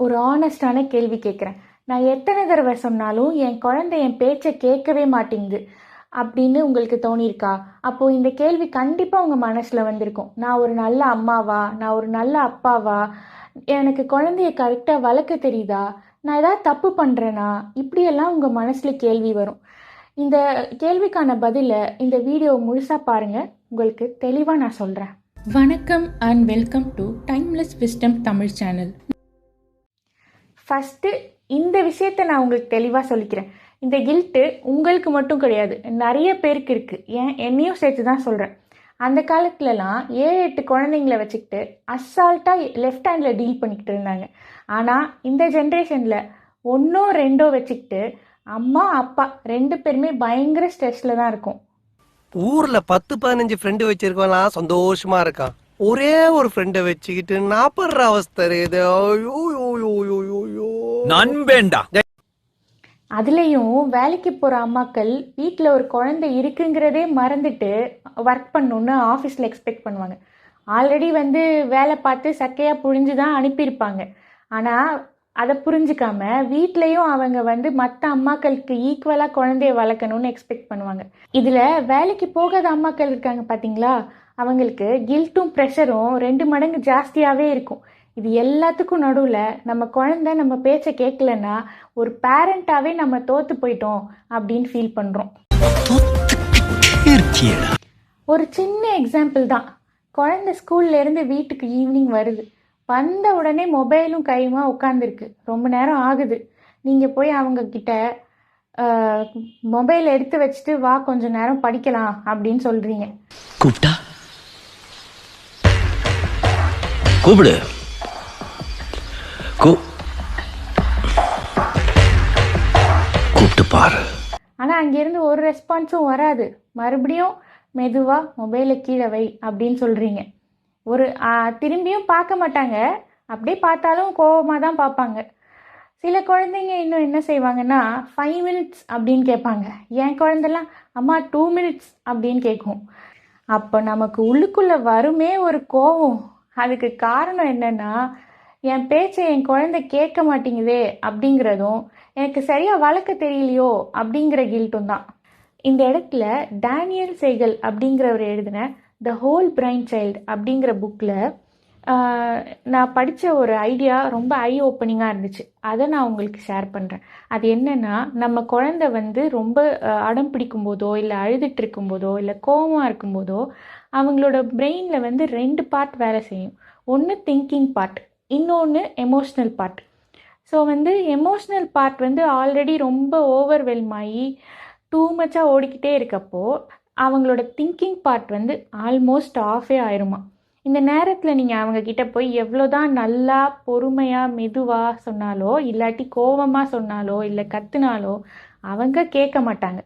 ஒரு ஆனஸ்டான கேள்வி கேட்குறேன் நான் எத்தனை தடவை சொன்னாலும் என் குழந்தை என் பேச்சை கேட்கவே மாட்டேங்குது அப்படின்னு உங்களுக்கு தோணியிருக்கா? அப்போது இந்த கேள்வி கண்டிப்பாக உங்கள் மனசில் வந்திருக்கும். நான் ஒரு நல்ல அம்மாவா? நான் ஒரு நல்ல அப்பாவா? எனக்கு குழந்தைய கரெக்டாக வளர்க்க தெரியுதா? நான் ஏதாவது தப்பு பண்ணுறேனா இப்படியெல்லாம் உங்கள் மனசில் கேள்வி வரும். இந்த கேள்விக்கான பதிலை இந்த வீடியோ முழுசாக பாருங்கள் உங்களுக்கு தெளிவாக நான் சொல்கிறேன் வணக்கம் and welcome to timeless wisdom Tamil channel first இந்த விஷயத்தை நான் உங்களுக்கு தெளிவாக சொல்லிக்கிறேன். இந்த கில்ட்டு உங்களுக்கு மட்டும் கிடையாது. நிறைய பேருக்கு இருக்குது ஏன்? என்னையும் சேர்த்து தான் சொல்கிறேன் அந்த காலத்துலலாம் ஏழு எட்டு குழந்தைங்கள வச்சுக்கிட்டு அசால்ட்டாக லெஃப்ட் ஹேண்டில் டீல் பண்ணிக்கிட்டு இருந்தாங்க. ஆனால் இந்த ஜென்ரேஷனில் ஒன்றோ ரெண்டோ வச்சுக்கிட்டு அம்மா அப்பா ரெண்டு பேருமே பயங்கர ஸ்ட்ரெஸ்ல தான் இருக்கும். ஊரில் பத்து பதினஞ்சு ஃப்ரெண்டு வச்சிருக்கவன்லாம் சந்தோஷமா இருக்கான். ஒரே ஒரு ஃப்ரெண்டை வச்சுக்கிட்டு நாப்படுற அவஸ்தை இது ஐயோ, ஐயோ, ஐயோ, ஐயோ, ஐயோ, ஐயோ. நண்பேண்டா. அதுலேயும் வேலைக்கு போகிற அம்மாக்கள் வீட்டில் ஒரு குழந்தை இருக்குங்கிறதே மறந்துட்டு ஒர்க் பண்ணணுன்னு ஆஃபீஸில் எக்ஸ்பெக்ட் பண்ணுவாங்க. ஆல்ரெடி வந்து வேலை பார்த்து சக்கையாக புழிஞ்சு தான் அனுப்பியிருப்பாங்க. ஆனால் அதை புரிஞ்சுக்காம வீட்லேயும் அவங்க வந்து மற்ற அம்மாக்களுக்கு ஈக்குவலாக குழந்தைய வளர்க்கணும்னு எக்ஸ்பெக்ட் பண்ணுவாங்க. இதில் வேலைக்கு போகாத அம்மாக்கள் இருக்காங்க பார்த்தீங்களா அவங்களுக்கு கில்ட்டும் ப்ரெஷரும் ரெண்டு மடங்கு ஜாஸ்தியாகவே இருக்கும். இது எல்லாத்துக்கும் நடுவில் நம்ம குழந்தை நம்ம பேச்சை கேட்கலன்னா ஒரு பேரண்ட்டாகவே நம்ம தோற்று போயிட்டோம் அப்படின்னு ஃபீல் பண்ணுறோம் ஒரு சின்ன எக்ஸாம்பிள் தான். குழந்தை ஸ்கூல்லேருந்து வீட்டுக்கு ஈவினிங் வருது. வந்த உடனே மொபைலும் கையுமா உட்காந்துருக்கு ரொம்ப நேரம் ஆகுது. நீங்கள் போய் அவங்கக்கிட்ட மொபைல் எடுத்து வச்சுட்டு வா கொஞ்ச நேரம் படிக்கலாம் அப்படின்னு சொல்கிறீங்க கூப்பிட்டா? கூப்பிடு. கூப்பிட்டு பாரு. ஆனால் அங்கேருந்து ஒரு ரெஸ்பான்ஸும் வராது. மறுபடியும் மெதுவாக மொபைலை கீழே வை அப்படின்னு சொல்கிறீங்க ஒரு திரும்பியும் பார்க்க மாட்டாங்க. அப்படியே பார்த்தாலும் கோவமாக தான் பார்ப்பாங்க. சில குழந்தைங்க இன்னும் என்ன செய்வாங்கன்னா ஃபைவ் மினிட்ஸ் அப்படின்னு கேட்பாங்க. என் குழந்தெல்லாம் அம்மா டூ மினிட்ஸ் அப்படின்னு கேட்கும். அப்போ நமக்கு உள்ளுக்குள்ளே வருமே ஒரு கோவம். அதுக்கு காரணம் என்னன்னா என் பேச்சை என் குழந்தை கேட்க மாட்டேங்குதே அப்படிங்கிறதும் எனக்கு சரியாக வளர்க்க தெரியலையோ அப்படிங்கிற கில்ட்டும் தான். இந்த இடத்துல டேனியல் சேகல் அப்படிங்கிறவர் எழுதின த ஹோல் பிரைன் சைல்டு அப்படிங்கிற புக்கில் நான் படித்த ஒரு ஐடியா ரொம்ப ஐ ஓப்பனிங்காக இருந்துச்சு. அதை நான் உங்களுக்கு ஷேர் பண்ணுறேன் அது என்னென்னா நம்ம குழந்தை வந்து ரொம்ப அடம் பிடிக்கும் போதோ இல்லை அழுதுட்டு இருக்கும்போதோ இல்லை கோவமாக இருக்கும்போதோ அவங்களோட பிரெயினில் வந்து ரெண்டு பார்ட் வேலை செய்யும். ஒன்று திங்கிங் பார்ட் இன்னொன்று எமோஷ்னல் பார்ட் ஸோ வந்து எமோஷ்னல் பார்ட் வந்து ஆல்ரெடி ரொம்ப ஓவர்வெல்ம் ஆகி டூ மச்சாக ஓடிக்கிட்டே இருக்கப்போ அவங்களோட திங்கிங் பார்ட் வந்து ஆல்மோஸ்ட் ஆஃபே ஆயிருமா. இந்த நேரத்தில் நீங்கள் அவங்க கிட்ட போய் எவ்வளோதான் நல்லா பொறுமையாக மெதுவாக சொன்னாலோ இல்லாட்டி கோவமாக சொன்னாலோ இல்லை கத்துனாலோ அவங்க கேட்க மாட்டாங்க.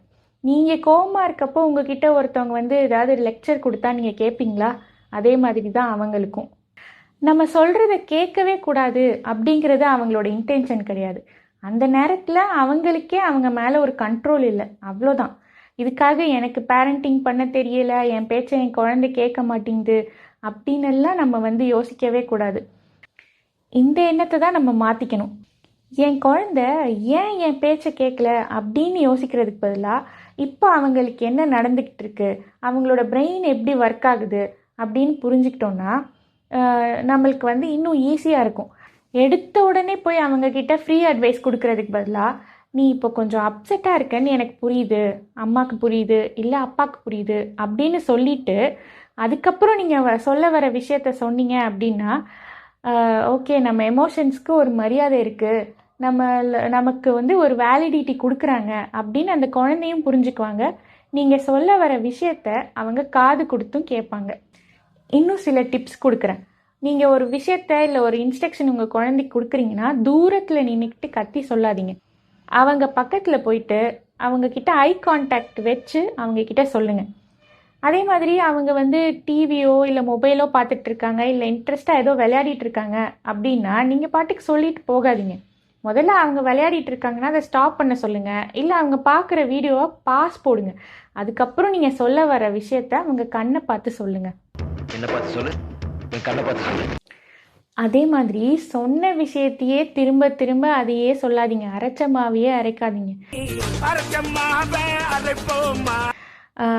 நீங்கள் கோபமாக இருக்கப்போ உங்ககிட்ட ஒருத்தவங்க வந்து ஏதாவது லெக்சர் கொடுத்தா நீங்கள் கேட்பீங்களா அதே மாதிரி தான் அவங்களுக்கும். நம்ம சொல்கிறத கேட்கவே கூடாது அப்படிங்கிறது அவங்களோட இன்டென்ஷன் கிடையாது. அந்த நேரத்தில் அவங்களுக்கே அவங்க மேலே ஒரு கண்ட்ரோல் இல்லை. அவ்வளோதான். இதுக்காக எனக்கு பேரண்டிங் பண்ண தெரியலை என் பேச்சை என் குழந்தை கேட்க மாட்டேங்குது அப்படின்னு எல்லாம் நம்ம வந்து யோசிக்கவே கூடாது. இந்த எண்ணத்தை தான் நம்ம மாற்றிக்கணும் என் குழந்தை ஏன் என் பேச்சை கேட்கல அப்படின்னு யோசிக்கிறதுக்கு பதிலாக இப்போ அவங்களுக்கு என்ன நடந்துக்கிட்டு இருக்கு அவங்களோட பிரெயின் எப்படி ஒர்க் ஆகுது அப்படின்னு புரிஞ்சுக்கிட்டோன்னா நம்மளுக்கு வந்து இன்னும் ஈஸியாக இருக்கும். எடுத்த உடனே போய் அவங்கக்கிட்ட ஃப்ரீ அட்வைஸ் கொடுக்கறதுக்கு பதிலாக நீ இப்போ கொஞ்சம் அப்செட்டாக இருக்கன்னு எனக்கு புரியுது அம்மாவுக்கு புரியுது இல்லை அப்பாவுக்கு புரியுது அப்படின்னு சொல்லிட்டு அதுக்கப்புறம் நீங்கள் சொல்ல வர விஷயத்த சொன்னீங்க அப்படின்னா ஓகே நம்ம எமோஷன்ஸ்க்கு ஒரு மரியாதை இருக்குது நம்ம நமக்கு வந்து ஒரு வேலிடிட்டி கொடுக்குறாங்க அப்படின்னு அந்த குழந்தையும் புரிஞ்சுக்குவாங்க. நீங்கள் சொல்ல வர விஷயத்த அவங்க காது கொடுத்தும் கேட்பாங்க. இன்னும் சில டிப்ஸ் கொடுக்குறேன். நீங்கள் ஒரு விஷயத்த இல்லை ஒரு இன்ஸ்ட்ரக்ஷன் உங்கள் குழந்தைக்கு கொடுக்குறீங்கன்னா தூரத்தில் நின்றுக்கிட்டு கத்தி சொல்லாதீங்க. அவங்க பக்கத்தில் போயிட்டு அவங்க கிட்ட ஐ கான்டாக்ட் வச்சு அவங்க கிட்ட சொல்லுங்கள் அதே மாதிரி அவங்க வந்து டிவியோ இல்லை மொபைலோ பார்த்துட்டு இருக்காங்க இல்லை இன்ட்ரெஸ்ட்டாக ஏதோ விளையாடிட்டு இருக்காங்க அப்படின்னா நீங்கள் பாட்டுக்கு சொல்லிட்டு போகாதீங்க. முதல்ல அவங்க விளையாடிட்டு இருக்காங்கன்னா அதை ஸ்டாப் பண்ண சொல்லுங்கள் இல்லை அவங்க பார்க்குற வீடியோவை பாஸ் போடுங்க. அதுக்கப்புறம் நீங்கள் சொல்ல வர விஷயத்த அவங்க கண்ணை பார்த்து சொல்லுங்கள் என்ன பார்த்து சொல்லு. கண்ணை பார்த்து சொல்லு. அதே மாதிரி சொன்ன விஷயத்தையே திரும்ப திரும்ப அதையே சொல்லாதீங்க. அரைச்ச மாவையே அரைக்காதீங்க.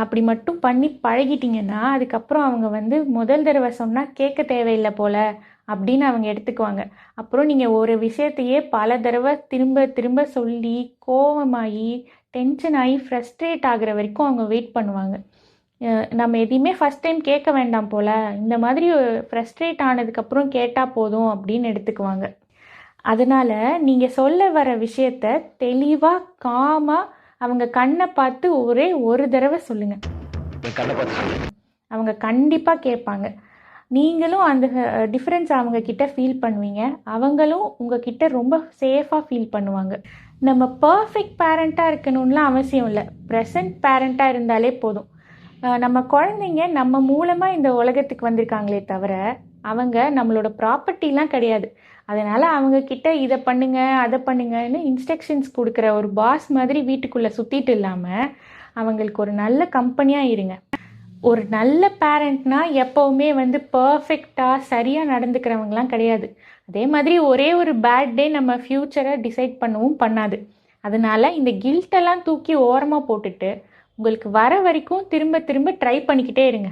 அப்படி மட்டும் பண்ணி பழகிட்டீங்கன்னா அதுக்கப்புறம் அவங்க வந்து முதல் தடவை சொன்னால் கேட்க தேவையில்லை போல. அப்படின்னு அவங்க எடுத்துக்குவாங்க. அப்புறம் நீங்கள் ஒரு விஷயத்தையே பல தடவை திரும்ப திரும்ப சொல்லி கோவமாகி டென்ஷன் ஆகி ஃப்ரஸ்ட்ரேட் ஆகுற வரைக்கும் அவங்க வெயிட் பண்ணுவாங்க. நம்ம எதையுமே ஃபஸ்ட் டைம் கேட்க வேண்டாம் போல். இந்த மாதிரி ஃப்ரஸ்ட்ரேட் ஆனதுக்கப்புறம் கேட்டால் போதும் அப்படின்னு எடுத்துக்குவாங்க. அதனால் நீங்கள் சொல்ல வர விஷயத்த தெளிவாக காமாக அவங்க கண்ணை பார்த்து ஒரே ஒரு தடவை சொல்லுங்கள் அவங்க கண்டிப்பாக கேட்பாங்க. நீங்களும் அந்த டிஃப்ரென்ஸ் அவங்க கிட்ட ஃபீல் பண்ணுவீங்க. அவங்களும் உங்ககிட்ட ரொம்ப சேஃபாக ஃபீல் பண்ணுவாங்க. நம்ம பர்ஃபெக்ட் பேரண்ட்டாக இருக்கணும்லாம் அவசியம் இல்லை. ப்ரெசன்ட் பேரண்ட்டாக இருந்தாலே போதும். நம்ம குழந்தைங்க நம்ம மூலமாக இந்த உலகத்துக்கு வந்திருக்காங்களே தவிர அவங்க நம்மளோட ப்ராப்பர்ட்டிலாம் கிடையாது. அதனால் அவங்க கிட்ட இதை பண்ணுங்க அதை பண்ணுங்கன்னு இன்ஸ்ட்ரக்ஷன்ஸ் கொடுக்குற ஒரு பாஸ் மாதிரி வீட்டுக்குள்ளே சுற்றிட்டு இல்லாமல் அவங்களுக்கு ஒரு நல்ல கம்பெனியாக இருங்க. ஒரு நல்ல பேரண்ட்னா எப்போவுமே வந்து பர்ஃபெக்டாக சரியாக நடந்துக்கிறவங்களாம் கிடையாது. அதே மாதிரி ஒரே ஒரு பேட் டே நம்ம ஃப்யூச்சரை டிசைட் பண்ணவும் பண்ணாது. அதனால இந்த கில்ட்டெல்லாம் தூக்கி ஓரமாக போட்டுட்டு உங்களுக்கு வர வரைக்கும் திரும்ப திரும்ப ட்ரை பண்ணிக்கிட்டே இருங்க.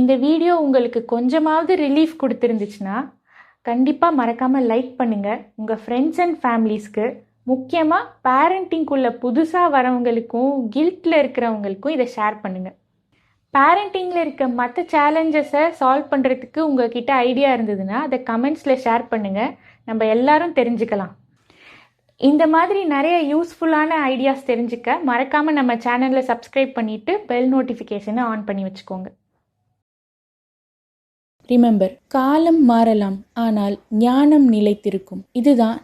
இந்த வீடியோ உங்களுக்கு கொஞ்சமாவது ரிலீஃப் கொடுத்துருந்துச்சுன்னா கண்டிப்பாக மறக்காமல் லைக் பண்ணுங்கள் உங்கள் ஃப்ரெண்ட்ஸ் அண்ட் ஃபேமிலிஸ்க்கு முக்கியமாக பேரண்டிங்குள்ளே புதுசாக வரவங்களுக்கும் கில்ட்டில் இருக்கிறவங்களுக்கும் இதை ஷேர் பண்ணுங்கள் பேரண்டிங்கில் இருக்க மற்ற சேலஞ்சஸை சால்வ் பண்ணுறதுக்கு உங்ககிட்ட ஐடியா இருந்ததுன்னா அதை கமெண்ட்ஸில் ஷேர் பண்ணுங்கள் நம்ம எல்லாரும் தெரிஞ்சுக்கலாம். இந்த மாதிரி நிறைய யூஸ்ஃபுல்லான ஐடியாஸ் தெரிஞ்சுக்க மறக்காமல் நம்ம சேனலில் சப்ஸ்கிரைப் பண்ணிவிட்டு பெல் நோட்டிஃபிகேஷனை ஆன் பண்ணி வச்சுக்கோங்க. ரிமெம்பர் காலம் மாறலாம் ஆனால் ஞானம் நிலைத்திருக்கும். இதுதான்